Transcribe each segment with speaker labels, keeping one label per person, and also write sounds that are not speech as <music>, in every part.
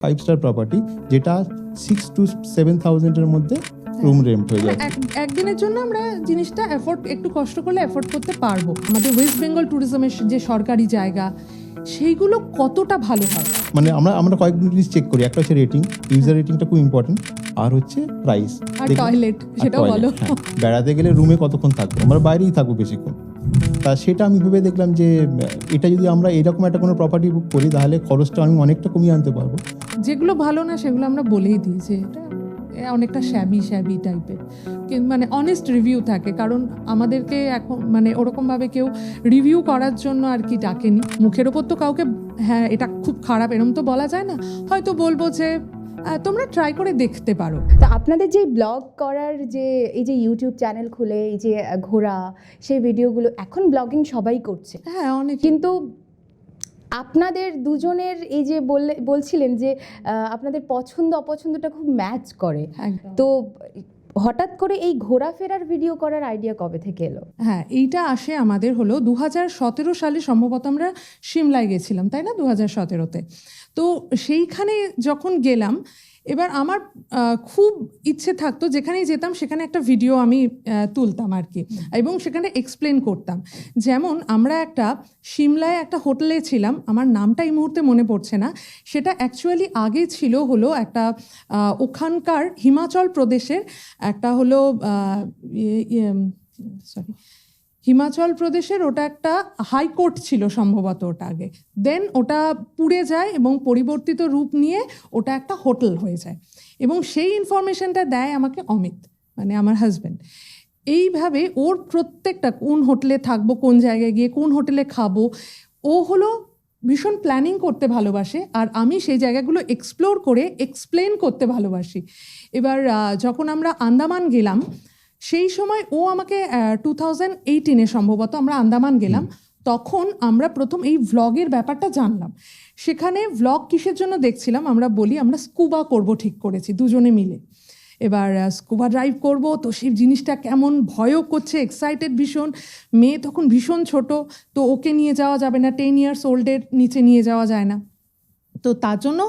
Speaker 1: Five star property যেটা six two seven থাউজেন্ডের মধ্যে রুম রেন্ট হয়ে যায়
Speaker 2: একদিনের জন্য আমরা জিনিসটা এফোর্ড একটু কষ্ট করলে এফোর্ড করতে পারব। আমাদের ওয়েস্ট বেঙ্গল ট্যুরিজমের যে সরকারি জায়গা সেইগুলো কতটা ভালো হয়?
Speaker 1: মানে আমরা আমরা কয়েক জিনিস চেক করি। একটা হচ্ছে রেটিং ইউজার রেটিংটা খুব ইম্পর্টেন্ট আর হচ্ছে প্রাইস
Speaker 2: আর টয়লেট সেটাও বলো।
Speaker 1: হ্যাঁ। বেড়াতে গেলে রুমে কতক্ষণ থাকব? আমরা বাইরেই থাকব বেশিক্ষণ। তা সেটা আমি ভেবে দেখলাম যে এটা যদি আমরা এরকম একটা কোনো প্রপার্টি বুক করি তাহলে খরচটা আমি অনেকটা কমিয়ে আনতে পারব।
Speaker 2: যেগুলো ভালো না সেগুলো আমরা বলেই দিই যে এটা অনেকটা শ্যাবি শ্যাবি টাইপের। মানে অনেস্ট রিভিউ থাকে কারণ আমাদেরকে এখন মানে ওরকমভাবে কেউ রিভিউ করার জন্য আর কি ডাকেনি। মুখের ওপর তো কাউকে হ্যাঁ এটা খুব খারাপ এরম তো বলা যায় না। হয়তো বলব যে তোমরা ট্রাই করে দেখতে পারো।
Speaker 3: তো আপনাদের যে ব্লগ করার যে এই যে ইউটিউব চ্যানেল খুলে এই যে ঘোরা সেই ভিডিওগুলো এখন ব্লগিং সবাই করছে।
Speaker 2: হ্যাঁ অনেক
Speaker 3: কিন্তু আপনাদের দুজনের এই যে বললে বলছিলেন যে আপনাদের পছন্দ অপছন্দটা খুব ম্যাচ করে। তো হঠাৎ করে এই ঘোরাফেরার ভিডিও করার আইডিয়া কবে থেকে এলো?
Speaker 2: হ্যাঁ এইটা আসে আমাদের হলো দু হাজার সতেরো সালে সম্ভবত আমরা সিমলায় গেছিলাম তাই না? দু হাজার সতেরোতে। তো সেইখানে যখন গেলাম এবার আমার খুব ইচ্ছে থাকতো যেখানেই যেতাম সেখানে একটা ভিডিও আমি তুলতাম আর কি। এবং সেখানে এক্সপ্লেন করতাম। যেমন আমরা একটা সিমলায় একটা হোটেলে ছিলাম, আমার নামটা এই মুহূর্তে মনে পড়ছে না। সেটা অ্যাকচুয়ালি আগে ছিল হলো একটা ওখানকার হিমাচল প্রদেশের একটা হলো সরি হিমাচল প্রদেশের ওটা একটা হাইকোর্ট ছিল সম্ভবত ওটা আগে। দেন ওটা পুড়ে যায় এবং পরিবর্তিত রূপ নিয়ে ওটা একটা হোটেল হয়ে যায়। এবং সেই ইনফরমেশনটা দেয় আমাকে অমিত মানে আমার হাজব্যান্ড এইভাবে ওর প্রত্যেকটা কোন হোটেলে থাকব, কোন জায়গায় গিয়ে কোন হোটেলে খাব, ও হলো ভীষণ প্ল্যানিং করতে ভালোবাসে আর আমি সেই জায়গাগুলো এক্সপ্লোর করে এক্সপ্লেন করতে ভালোবাসি। এবার যখন আমরা আন্দামান গেলাম সেই সময় ও আমাকে টু থাউজেন্ড এইটিনে সম্ভবত আমরা আন্দামান গেলাম। তখন আমরা প্রথম এই ভ্লগের ব্যাপারটা জানলাম। সেখানে ভ্লগ কিসের জন্য দেখছিলাম? আমরা বলি আমরা স্কুবা করব ঠিক করেছি দুজনে মিলে। এবার স্কুবা ড্রাইভ করব তো সেই জিনিসটা কেমন ভয়ও করছে এক্সাইটেড ভীষণ। মেয়ে তখন ভীষণ ছোট তো ওকে নিয়ে যাওয়া যাবে না টেন ইয়ার্স ওল্ডের নিচে নিয়ে যাওয়া যায় না। তো তার জন্য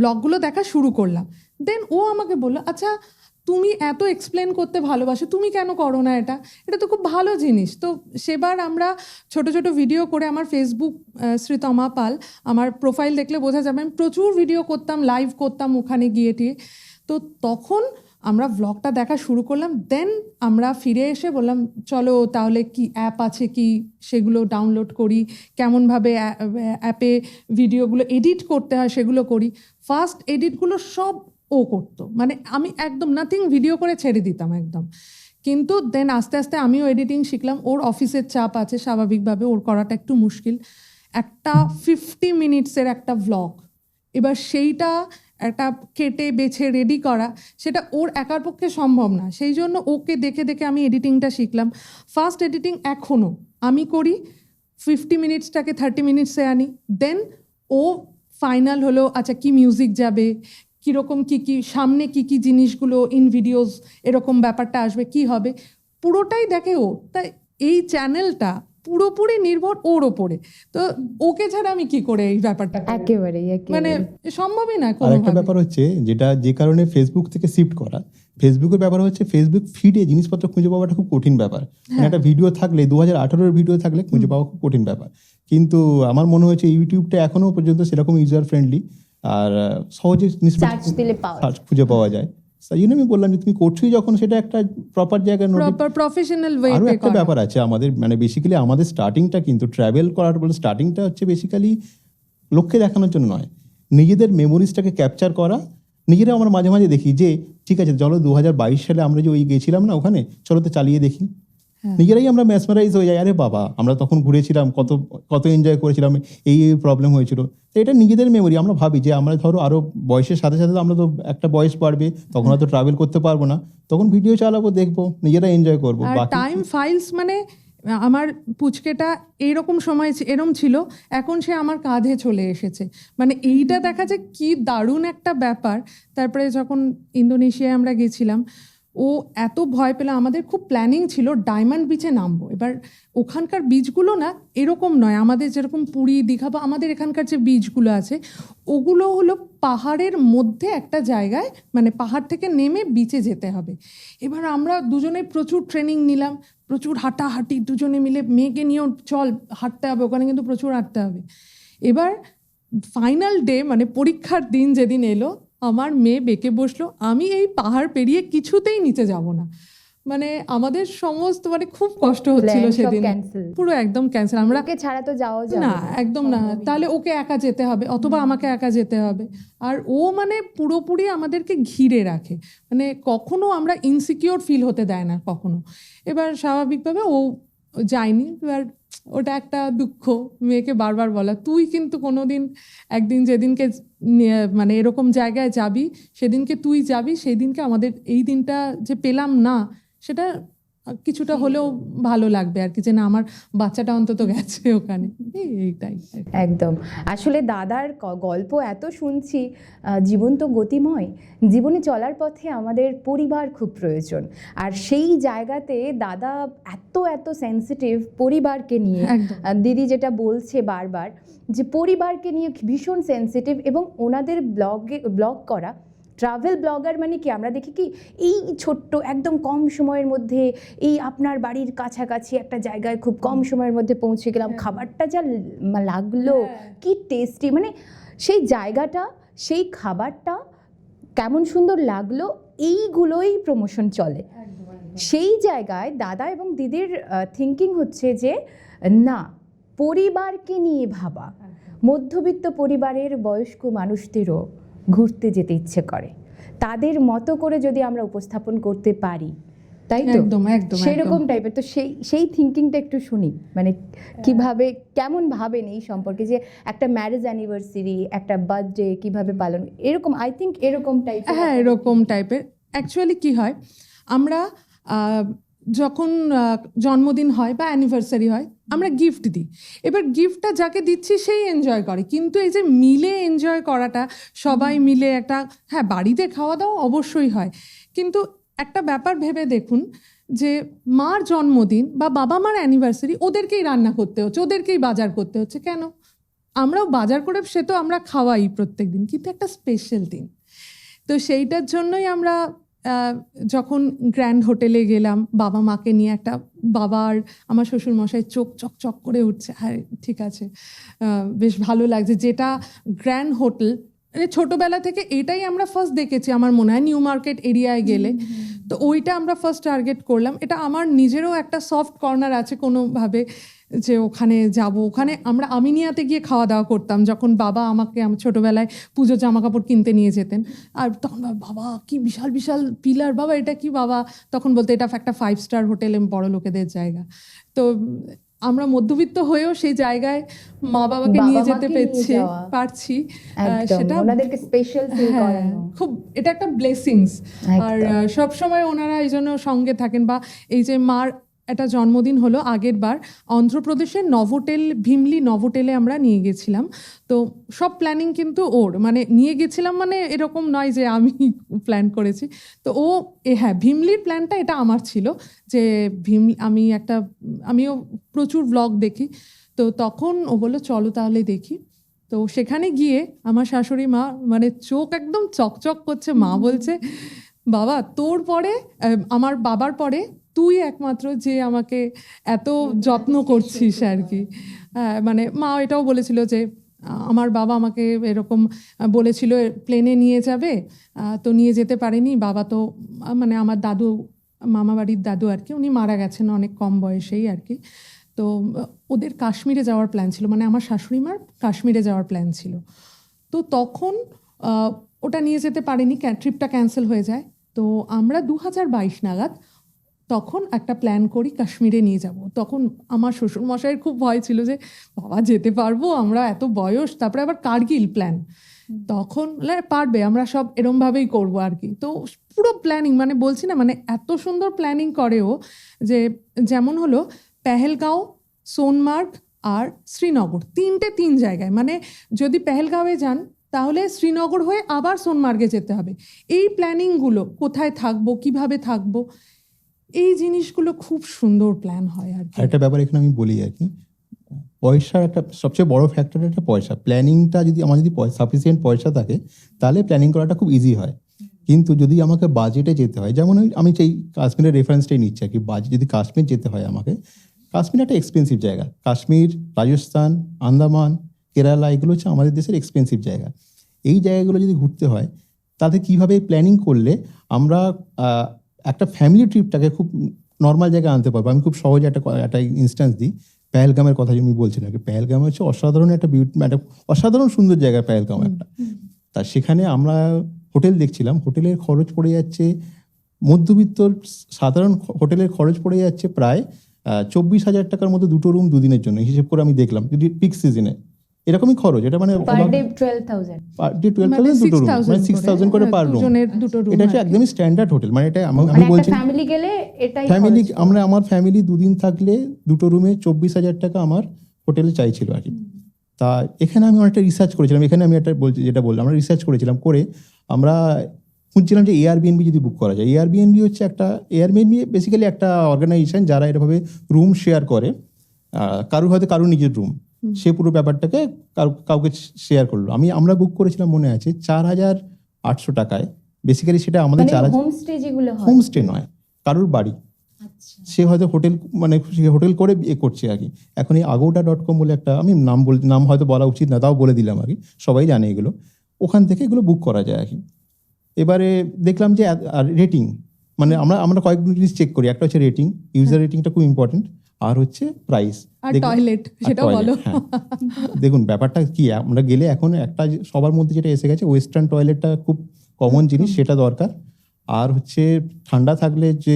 Speaker 2: ব্লগগুলো দেখা শুরু করলাম। দেন ও আমাকে বলল আচ্ছা তুমি এত এক্সপ্লেন করতে ভালোবাসো, তুমি কেন করো না এটা? এটা তো খুব ভালো জিনিস। তো সেবার আমরা ছোট ছোট ভিডিও করে আমার ফেসবুক শ্রীতমা পাল, আমার প্রোফাইল দেখলে বোঝা যাবে, আমি প্রচুর ভিডিও করতাম লাইভ করতাম ওখানে গিয়ে টিয়ে। তো তখন আমরা ভ্লগটা দেখা শুরু করলাম দেন আমরা ফিরে এসে বললাম, চলো তাহলে কি অ্যাপ আছে কি? সেগুলো ডাউনলোড করি, কেমনভাবে অ্যাপে ভিডিওগুলো এডিট করতে হয় সেগুলো করি। ফার্স্ট এডিটগুলো সব ও করতো। মানে আমি একদম নাথিং ভিডিও করে ছেড়ে দিতাম একদম। কিন্তু দেন আস্তে আস্তে আমিও এডিটিং শিখলাম। ওর অফিসের চাপ আছে, স্বাভাবিকভাবে ওর করাটা একটু মুশকিল। একটা ফিফটি মিনিটসের একটা ভ্লগ এবার সেইটা একটা কেটে, বেছে রেডি করা, সেটা ওর একার পক্ষে সম্ভব না। সেই জন্য ওকে দেখে দেখে আমি এডিটিংটা শিখলাম। ফার্স্ট এডিটিং এখনও আমি করি ফিফটি মিনিটসটাকে থার্টি মিনিটসে আনি। দেন ও ফাইনাল হলো আচ্ছা কি মিউজিক যাবে? কীরকম কী কী সামনে কি কি জিনিসগুলো ইন ভিডিওস এরকম ব্যাপারটা আসবে কি হবে? পুরোটাই দেখে ও তাই এই চ্যানেলটা পুরোপুরি নির্ভর ওর ওপরে। তো ওকে ছাড়া আমি কি করে এই ব্যাপারটা করব?
Speaker 3: একেবারেই
Speaker 2: মানে সম্ভবই না
Speaker 1: আর একটা ব্যাপার হচ্ছে যেটা যে কারণে ফেসবুক থেকে শিফট করা ফেসবুকের ব্যাপার হচ্ছে ফেসবুক ফিডে জিনিসপত্র খুঁজে পাওয়াটা খুব কঠিন ব্যাপার। মানে একটা ভিডিও থাকলে দু হাজার আঠারোর ভিডিও থাকলে খুঁজে পাওয়া খুব কঠিন ব্যাপার। কিন্তু আমার মনে হয়েছে ইউটিউবটা এখনও পর্যন্ত সেরকম ইউজার ফ্রেন্ডলি আর সহজে জিনিসপত্র
Speaker 3: সার্চ দিলে পাওয়া
Speaker 1: খুঁজে পাওয়া যায়। তাই জন্য আমি বললাম যে তুমি করছোই যখন সেটা একটা প্রপার জায়গায়
Speaker 2: প্রপার প্রফেশনাল
Speaker 1: আরও
Speaker 2: ওয়েতে
Speaker 1: একটা ব্যাপার আছে আমাদের মানে বেসিক্যালি আমাদের স্টার্টিংটা কিন্তু ট্রাভেল করার বলে স্টার্টিংটা হচ্ছে বেসিক্যালি লক্ষ্যে দেখানোর জন্য নয়। নিজেদের মেমোরিজটাকে ক্যাপচার করা। নিজেরা আমরা মাঝে মাঝে দেখি যে ঠিক আছে চলো দু হাজার বাইশ সালে আমরা যে ওই গেছিলাম না ওখানে চলো তো চালিয়ে দেখি। নিজেরাই আমরা ম্যাসমারাইজ হয়ে যাই। আরে বাবা আমরা তখন ঘুরেছিলাম কত কত এনজয় করেছিলাম এই এই প্রবলেম হয়েছিল। তো এটা নিজেদের মেমোরি আমরা ভাবি যে আমরা ধরো আরও বয়সের সাথে সাথে আমরা তো একটা বয়স বাড়বে তখন হয়তো ট্রাভেল করতে পারব না। তখন ভিডিও চালাবো দেখব নিজেরা এনজয় করব
Speaker 2: টাইম ফাইলস মানে আমার পুচকেটা এরকম সময় এরম ছিল এখন সে আমার কাঁধে চলে এসেছে। মানে এইটা দেখা যায় কি দারুণ একটা ব্যাপার। তারপরে যখন ইন্দোনেশিয়ায় আমরা গেছিলাম ও এত ভয় পেল আমাদের খুব প্ল্যানিং ছিল ডায়মন্ড বিচে নামবো। এবার ওখানকার বীজগুলো না এরকম নয়, আমাদের যেরকম পুরী, দীঘা বা আমাদের এখানকার যে বীজগুলো আছে, ওগুলো হলো পাহাড়ের মধ্যে একটা জায়গায় মানে পাহাড় থেকে নেমে বিচে যেতে হবে। এবার আমরা দুজনে প্রচুর ট্রেনিং নিলাম, প্রচুর হাঁটাহাঁটি, দুজনে মিলে মেয়েকে নিয়েও চল, হাঁটতে হবে, ওখানে কিন্তু প্রচুর হাঁটতে হবে। এবার ফাইনাল ডে মানে পরীক্ষার দিন যেদিন এলো আমার মেয়ে বেঁকে বসল আমি এই পাহাড় পেরিয়ে কিছুতেই নিচে যাব না। মানে আমাদের সমস্ত মানে খুব কষ্ট হচ্ছিল সেদিন। পুরো একদম ক্যান্সেল আমরা
Speaker 3: ওকে ছাড়া তো যাওয়া যাবে
Speaker 2: না একদম না। তাহলে ওকে একা যেতে হবে অথবা আমাকে একা যেতে হবে। আর ও মানে পুরোপুরি আমাদেরকে ঘিরে রাখে। মানে কখনো আমরা ইনসিকিওর ফিল হতে দেয় না কখনো। এবার স্বাভাবিকভাবে ও যায়নি, এবার ওটা একটা দুঃখ মেয়েকে বারবার বলা। তুই কিন্তু কোনোদিন একদিন যেদিনকে মানে এরকম জায়গায় যাবি, সেদিনকে তুই যাবি সেই দিনকে আমাদের, এই দিনটা যে পেলাম না, সেটা কিছুটা হলেও ভালো লাগবে আর কি যে না আমার বাচ্চাটা অন্তত গেছে ওখানে। এইটাই
Speaker 3: একদম। আসলে দাদার গল্প এত শুনছি জীবন তো গতিময় জীবনে চলার পথে আমাদের পরিবার খুব প্রয়োজন। আর সেই জায়গাতে দাদা এত এত সেন্সিটিভ পরিবারকে নিয়ে দিদি যেটা বলছে বারবার যে পরিবারকে নিয়ে ভীষণ সেন্সিটিভ এবং ওনাদের ব্লগে ব্লগ করা ট্রাভেল ব্লগার মানে কি? আমরা দেখি কি এই ছোট্ট একদম কম সময়ের মধ্যে এই আপনার বাড়ির কাছাকাছি একটা জায়গায় খুব কম সময়ের মধ্যে পৌঁছে গেলাম। খাবারটা যা লাগল কি টেস্টি মানে সেই জায়গাটা সেই খাবারটা কেমন সুন্দর লাগল এইগুলোই প্রমোশন চলে। সেই জায়গায় দাদা এবং দিদির থিঙ্কিং হচ্ছে যে না পরিবারকে নিয়ে ভাবা। মধ্যবিত্ত পরিবারের বয়স্ক মানুষদেরও ঘুরতে যেতে ইচ্ছে করে। তাদের মতো করে যদি আমরা উপস্থাপন করতে পারি তাই তো?
Speaker 2: একদম একদম
Speaker 3: সেরকম টাইপের তো সেই সেই থিঙ্কিংটা একটু শুনি। মানে কীভাবে কেমন ভাবেন এই সম্পর্কে? যে একটা ম্যারেজ অ্যানিভার্সারি একটা বার্থডে কীভাবে পালন এরকম আই থিঙ্ক এরকম টাইপ
Speaker 2: হ্যাঁ এরকম টাইপের অ্যাকচুয়ালি কি হয় আমরা যখন জন্মদিন হয় বা অ্যানিভার্সারি হয়, আমরা গিফট দিই। এবার গিফটটা যাকে দিচ্ছি সেই এনজয় করে। কিন্তু এই যে মিলে এনজয় করাটা, সবাই মিলে একটা হ্যাঁ বাড়িতে খাওয়া দাওয়া অবশ্যই হয়। কিন্তু একটা ব্যাপার ভেবে দেখুন যে মার জন্মদিন বা বাবা মার অ্যানিভার্সারি ওদেরকেই রান্না করতে হচ্ছে, ওদেরকেই বাজার করতে হচ্ছে। কেন? আমরাও বাজার করে সে তো আমরা খাওয়াই প্রত্যেক দিন কিন্তু একটা স্পেশাল দিন। তো সেইটার জন্যই আমরা যখন গ্র্যান্ড হোটেলে গেলাম, বাবা মাকে নিয়ে একটা বাবার, আমার শ্বশুর মশাই চোখ চক চক করে উঠছে। হ্যাঁ ঠিক আছে। বেশ ভালো লাগছে। যেটা গ্র্যান্ড হোটেল মানে ছোটবেলা থেকে এটাই আমরা ফার্স্ট দেখেছি আমার মনে হয় নিউ মার্কেট এরিয়ায় গেলে। তো ওইটা আমরা ফার্স্ট টার্গেট করলাম। এটা আমার নিজেরও একটা সফট কর্নার আছে কোনোভাবে যে ওখানে যাব। ওখানে আমরা আমিনিয়াতে গিয়ে খাওয়া দাওয়া করতাম যখন বাবা আমাকে আমার ছোটোবেলায় পুজো জামা কাপড় কিনতে নিয়ে যেতেন। আর তখন বাবা কি বিশাল বিশাল পিলার বাবা এটা কি বাবা? তখন বলতে এটা একটা ফাইভ স্টার হোটেল বড় লোকেদের জায়গা। তো আমরা মধ্যবিত্ত হয়েও সেই জায়গায় মা বাবাকে নিয়ে যেতে পেরেছি পারছি। সেটা
Speaker 3: ওনাদেরকে স্পেশাল ফিল
Speaker 2: হ্যাঁ, খুব এটা একটা ব্লেসিংস আর। সব সময় ওনারা এই জন্য সঙ্গে থাকেন বা এই যে মার একটা জন্মদিন হলো আগের বার। অন্ধ্রপ্রদেশের নভোটেল, ভীমলি নভোটেলে আমরা নিয়ে গেছিলাম। তো সব প্ল্যানিং কিন্তু ওর। মানে নিয়ে গেছিলাম মানে এরকম নয় যে আমি <laughs> প্ল্যান করেছি। তো ও, এ হ্যাঁ ভীমলির প্ল্যানটা এটা আমার ছিল যে ভীম, আমি একটা, আমিও প্রচুর ব্লগ দেখি। তো তখন ও বলল, চলো তাহলে দেখি। তো সেখানে গিয়ে আমার শাশুড়ি মা মানে চোখ একদম চকচক করছে। মা বলছে, বাবা, তোর পরে আমার বাবার পরে তুই একমাত্র যে আমাকে এত যত্ন করছিস আর কি। হ্যাঁ, মানে মা এটাও বলেছিল যে আমার বাবা আমাকে এরকম বলেছিল প্লেনে নিয়ে যাবে তো নিয়ে যেতে পারেনি। বাবা তো মানে আমার দাদু মামা বাড়ির দাদু আর কি উনি মারা গেছেন অনেক কম বয়সেই আর কি। তো ওদের কাশ্মীরে যাওয়ার প্ল্যান ছিল মানে আমার শাশুড়ি মার কাশ্মীরে যাওয়ার প্ল্যান ছিল। তো তখন ওটা নিয়ে যেতে পারেনি ট্রিপটা ক্যান্সেল হয়ে যায়। তো আমরা দু হাজার বাইশ নাগাদ তখন একটা প্ল্যান করি কাশ্মীরে নিয়ে যাব। তখন আমার শ্বশুর মশাইয়ের খুব ভয় ছিল যে বাবা যেতে পারব আমরা এত বয়স তারপরে আবার কার্গিল প্ল্যান তখন পারবে আমরা সব এরমভাবেই করব আর কি। তো পুরো প্ল্যানিং মানে বলছি না মানে এত সুন্দর প্ল্যানিং করেও যে যেমন হলো পেহেলগাঁও সোনমার্গ আর শ্রীনগর তিনটে তিন জায়গায়। মানে যদি পেহেলগাঁওয়ে যান তাহলে শ্রীনগর হয়ে আবার সোনমার্গে যেতে হবে। এই প্ল্যানিংগুলো কোথায় থাকব কীভাবে থাকব এই জিনিসগুলো খুব সুন্দর প্ল্যান হয় আর
Speaker 1: একটা ব্যাপার এখানে আমি বলি আর কি, পয়সার একটা সবচেয়ে বড় ফ্যাক্টর একটা পয়সা। প্ল্যানিংটা যদি, আমার যদি সাফিসিয়েন্ট পয়সা থাকে, তাহলে প্ল্যানিং করাটা খুব ইজি হয়। কিন্তু যদি আমাকে বাজেটে যেতে হয়, যেমন আমি সেই কাশ্মীরের রেফারেন্সটাই নিচ্ছি আর কি বাজেট যদি কাশ্মীর যেতে হয় আমাকে, কাশ্মীর একটা এক্সপেন্সিভ জায়গা। কাশ্মীর, রাজস্থান, আন্দামান, কেরালা, এগুলো হচ্ছে আমাদের দেশের এক্সপেন্সিভ জায়গা। এই জায়গাগুলো যদি ঘুরতে হয় তাতে কীভাবে প্ল্যানিং করলে আমরা একটা ফ্যামিলি ট্রিপটাকে খুব নর্মাল জায়গায় আনতে পারব। আমি খুব সহজে একটা একটা ইনস্ট্যান্স দিই। পেহেলগামের কথা আমি বলছি কি পেহেলগাম হচ্ছে অসাধারণ একটা বিউটি একটা অসাধারণ সুন্দর জায়গা পেহেলগাম একটা। তা সেখানে আমরা হোটেল দেখছিলাম। হোটেলের খরচ পড়ে যাচ্ছে মধ্যবিত্ত সাধারণ হোটেলের খরচ পড়ে যাচ্ছে প্রায় চব্বিশ হাজার টাকার মধ্যে দুটো রুম দুদিনের জন্য। হিসেব করে আমি দেখলাম যদি পিক সিজনে এরকমই খরচ এটা মানে
Speaker 3: per day twelve thousand
Speaker 1: per day twelve
Speaker 2: মানে
Speaker 1: থাউজেন্ড দুটো রুম মানে সিক্স থাউজেন্ড করে পার রুম
Speaker 2: দুটো রুম
Speaker 1: এটা হচ্ছে একদমই স্ট্যান্ডার্ড হোটেল মানে এটা আমি
Speaker 3: মানে
Speaker 1: বলছি
Speaker 3: ফ্যামিলি গেলে এটাই
Speaker 1: ফ্যামিলি আমরা আমার ফ্যামিলি দুদিন থাকলে দুটো রুমে চব্বিশ হাজার টাকা আমার হোটেলে চাইছিল আর কি। তা এখানে আমি অনেকটা রিসার্চ করেছিলাম এখানে আমি একটা বলছি যেটা বললাম আমরা রিসার্চ করেছিলাম করে আমরা খুঁজছিলাম যে এয়ারবিএনবি যদি বুক করা যায়। এয়ারবিএনবি হচ্ছে একটা এয়ারবিএনবি বেসিক্যালি একটা অর্গানাইজেশন যারা এরভাবে রুম শেয়ার করে। আহ, কারোর হয়তো কারোর নিজের রুম সে পুরো ব্যাপারটাকে কাউকে শেয়ার করল। আমি আমরা বুক করেছিলাম মনে আছে চার হাজার আটশো টাকায়। বেসিক্যালি সেটা আমাদের
Speaker 3: মানে
Speaker 1: চার হাজার
Speaker 3: হোমস্টে
Speaker 1: নয় কারোর বাড়ি।
Speaker 3: আচ্ছা।
Speaker 1: সে হয়তো হোটেল মানে সে হোটেল করে এ করছে আর কি। এখন এই আগোটা ডট কম বলে একটা আমি নাম বল নাম হয়তো বলা উচিত না তাও বলে দিলাম আর কি। সবাই জানে এগুলো। ওখান থেকে এগুলো বুক করা যায় আর কি। এবারে দেখলাম যে রেটিং মানে আমরা আমরা কয়েকগুলো জিনিস চেক করি। একটা হচ্ছে রেটিং ইউজার রেটিংটা খুব ইম্পর্টেন্ট আর হচ্ছে প্রাইস
Speaker 2: আর টয়লেট সেটাও বলো।
Speaker 1: হ্যাঁ। দেখুন ব্যাপারটা কি আমরা গেলে এখন একটা সবার মধ্যে যেটা এসে গেছে ওয়েস্টার্ন টয়লেটটা খুব কমন জিনিস সেটা দরকার। আর হচ্ছে ঠান্ডা থাকলে যে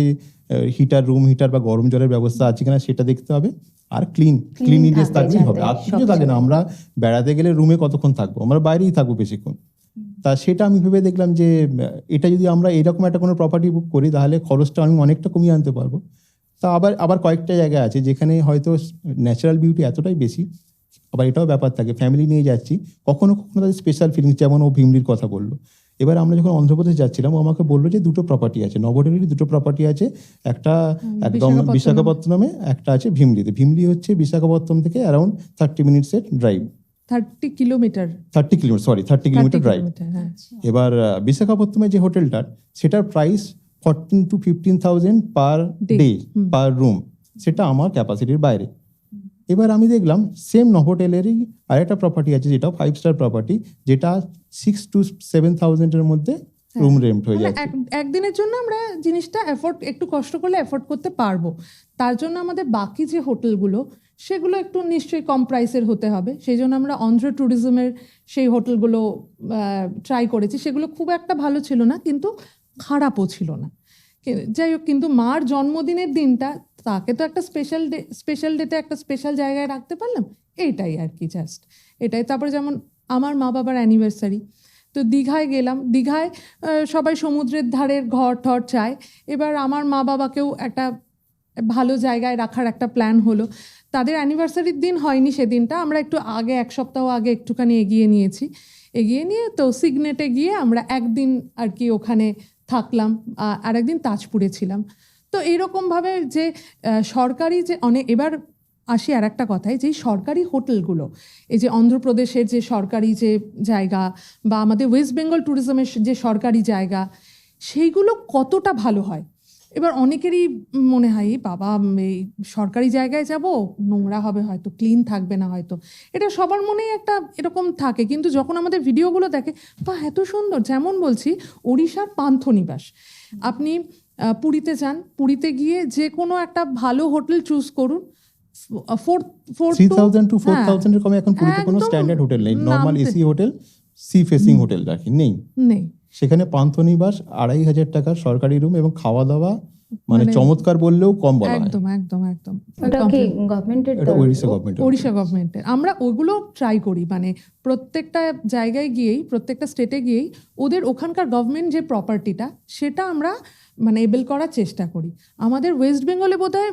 Speaker 1: হিটার রুম হিটার বা গরম জলের ব্যবস্থা আছে কিনা সেটা দেখতে হবে। আর ক্লিন ক্লিনিনেস থাকলেই হবে। আর কিছু থাকে না আমরা বেড়াতে গেলে রুমে কতক্ষণ থাকব? আমরা বাইরেই থাকব বেশিক্ষণ। তা সেটা আমি ভেবে দেখলাম যে এটা যদি আমরা এরকম একটা কোনো প্রপার্টি বুক করি তাহলে খরচটা আমি অনেকটা কমিয়ে আনতে পারব। তা আবার আবার কয়েকটা জায়গা আছে যেখানে হয়তো ন্যাচারাল বিউটি এতটাই বেশি আবার এটাও ব্যাপার থাকে ফ্যামিলি নিয়ে যাচ্ছি কখনো কখনো তাদের স্পেশাল ফিলিংস যেমন ও ভীমলির কথা বলল। এবার আমরা যখন অন্ধ্রপ্রদেশ যাচ্ছিলাম ও আমাকে বলল যে দুটো প্রপার্টি আছে নবডেলির দুটো প্রপার্টি আছে একটা একদম
Speaker 2: বিশাখাপত্তনমে।
Speaker 1: একটা আছে ভীমলিতে। ভীমলি হচ্ছে বিশাখাপত্তনম থেকে around thirty মিনিটসের drive
Speaker 2: thirty kilometre
Speaker 1: thirty kilometre sorry thirty kilometre drive এবার আহ, বিশাখাপত্তমে যে হোটেলটার সেটার price fourteen to fifteen thousand per day per room সেটা আমার ক্যাপাসিটির বাইরে। এবার আমি দেখলাম সেম হোটেলেরই আরেকটা প্রপার্টি আছে যেটা ফাইভ স্টার প্রপার্টি যেটা সিক্স টু সেভেন থাউজেন্ডের মধ্যে রুম রেন্ট হয়ে
Speaker 2: মানে
Speaker 1: যাচ্ছে।
Speaker 2: এক- একদিনের জন্য আমরা জিনিসটা এফোর্ড একটু কষ্ট করলে এফোর্ড করতে পারব। তার জন্য আমাদের বাকি যে হোটেলগুলো সেগুলো একটু নিশ্চয়ই কম প্রাইসের হতে হবে। সেই জন্য আমরা অন্ধ্র ট্যুরিজমের সেই হোটেলগুলো ট্রাই করেছি। সেগুলো খুব একটা ভালো ছিল না কিন্তু খারাপও ছিল না। যাই হোক, কিন্তু মার জন্মদিনের দিনটা তাকে তো একটা স্পেশাল ডে স্পেশাল ডেতে একটা স্পেশাল জায়গায় রাখতে পারলাম এইটাই আর কি জাস্ট এটাই, তারপরে যেমন আমার মা বাবার অ্যানিভার্সারি তো দীঘায় গেলাম। দীঘায় সবাই সমুদ্রের ধারের ঘর ঠর চায়। এবার আমার মা বাবাকেও একটা ভালো জায়গায় রাখার একটা প্ল্যান হলো। তাদের অ্যানিভার্সারির দিন হয়নি সেদিনটা, আমরা একটু আগে, এক সপ্তাহ আগে একটুখানি এগিয়ে নিয়েছি। এগিয়ে নিয়ে তো সিগনেটে গিয়ে আমরা একদিন আর কি ওখানে থাকলাম আর একদিন তাজপুরে ছিলাম। তো এইরকমভাবে যে সরকারি যে অনেক এবার আসি আর একটা কথায়, যে সরকারি হোটেলগুলো, এই যে, অন্ধ্রপ্রদেশের যে, সরকারি যে, জায়গা বা আমাদের ওয়েস্ট বেঙ্গল ট্যুরিজমের যে, সরকারি জায়গা, সেইগুলো কতটা ভালো হয়? এবার অনেকেরই মনে হয় বাবা এই সরকারি জায়গায় যাব নোংরা হবে হয়তো ক্লিন থাকবে না হয়তো। এটা সবার মনেই একটা এরকম থাকে কিন্তু যখন আমাদের ভিডিওগুলো দেখে বা এত সুন্দর যেমন বলছি ওড়িশার পান্থনিবাস। আপনি পুরীতে যান পুরীতে গিয়ে যে কোনো একটা ভালো হোটেল চুজ করুন four four
Speaker 1: three thousand to four থাউজেন্ডের কমে এখন পুরীতে কোনো স্ট্যান্ডার্ড হোটেল নেই normal AC hotel sea facing hotel কি নেই।
Speaker 2: নেই।
Speaker 1: সেখানে পান্থনিবাস আড়াই হাজার টাকার সরকারি রুম এবং খাওয়া দাওয়া মানে
Speaker 2: মানে-
Speaker 1: চমৎকার বললেও কম বলা
Speaker 2: একদম একদম একদম।
Speaker 3: ওটা কি গভর্নমেন্টের
Speaker 1: এটা ওড়িশা গভর্নমেন্ট
Speaker 2: ওড়িশা গভর্নমেন্টের আমরা ওইগুলো ট্রাই করি মানে প্রত্যেকটা জায়গায় গিয়েই প্রত্যেকটা স্টেটে গিয়েই ওদের ওখানকার গভর্নমেন্ট যে প্রপার্টিটা সেটা আমরা মানে এবেল করার চেষ্টা করি। আমাদের ওয়েস্ট বেঙ্গলে বোধহয়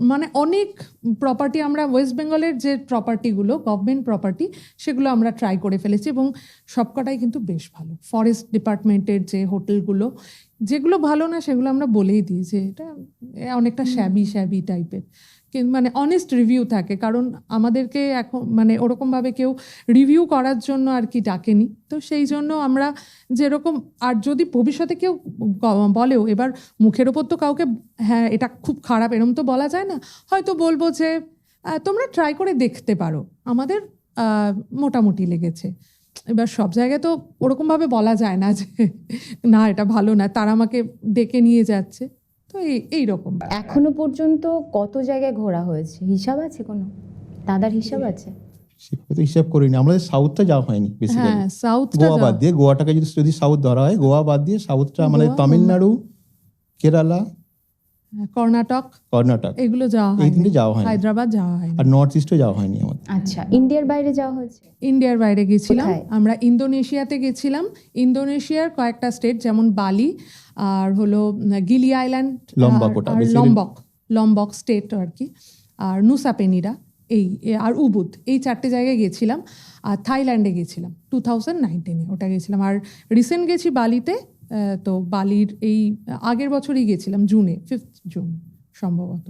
Speaker 2: মানে অনেক প্রপার্টি আমরা ওয়েস্ট বেঙ্গলের যে প্রপার্টিগুলো গভর্নমেন্ট প্রপার্টি সেগুলো আমরা ট্রাই করে ফেলেছি এবং সবকটাই কিন্তু বেশ ভালো। ফরেস্ট ডিপার্টমেন্টের যে হোটেলগুলো যেগুলো ভালো না সেগুলো আমরা বলেই দিই যে এটা অনেকটা শ্যাবি শ্যাবি টাইপের মানে অনেস্ট রিভিউ থাকে। কারণ আমাদেরকে এখন মানে ওরকমভাবে কেউ রিভিউ করার জন্য আর কি ডাকেনি। তো সেই জন্য আমরা যেরকম, আর যদি ভবিষ্যতে কেউ বলেও, এবার মুখের ওপর তো কাউকে হ্যাঁ এটা খুব খারাপ, এরম তো বলা যায় না, হয়তো বলব যে তোমরা ট্রাই করে দেখতে পারো। আমাদের মোটামুটি লেগেছে। এবার সব জায়গায় তো ওরকমভাবে বলা যায় না যে, না, এটা ভালো না, তারা আমাকে ডেকে নিয়ে যাচ্ছে। এই রকম
Speaker 3: এখনও পর্যন্ত কত জায়গায় ঘোরা হয়েছে? হিসাব আছে কোনো? দাদার হিসাব আছে?
Speaker 1: সেভাবে তো হিসাব করিনি। আমাদের সাউথটা যাওয়া হয়নি বেসিক্যালি
Speaker 2: হ্যাঁ সাউথ
Speaker 1: গোয়া বাদ দিয়ে গোয়াটাকে যদি যদি সাউথ ধরা হয় গোয়া বাদ দিয়ে সাউথটা মানে তামিলনাড়ু কেরালা
Speaker 2: কর্ণাটক।
Speaker 1: কর্ণাটক।
Speaker 2: এগুলো যাওয়া হয়নি।
Speaker 1: তিনটে যাওয়া হয়নি।
Speaker 2: হায়দ্রাবাদ যাওয়া হয়নি।
Speaker 1: আর নর্থ ইস্টও যাওয়া হয়নি আমাদের।
Speaker 3: আচ্ছা ইন্ডিয়ার বাইরে যাওয়া হয়েছে?
Speaker 2: ইন্ডিয়ার বাইরে গেছিলাম। আমরা ইন্দোনেশিয়াতে গেছিলাম। ইন্দোনেশিয়ার কয়েকটা স্টেট যেমন বালি আর হলো গিলি আইল্যান্ড
Speaker 1: লম্বক
Speaker 2: আর-
Speaker 1: ওটা,
Speaker 2: লম্বক লম্বক স্টেট আর কি আর নুসা পেনিরা এই আর উবুদ এই চারটে জায়গায় গেছিলাম। আর থাইল্যান্ডে গেছিলাম টু থাউজেন্ড নাইনটিনে ওটা গেছিলাম। আর রিসেন্ট গেছি বালিতে তো বালির এই আগের বছরই গেছিলাম জুনে ফিফথ জুন সম্ভবত।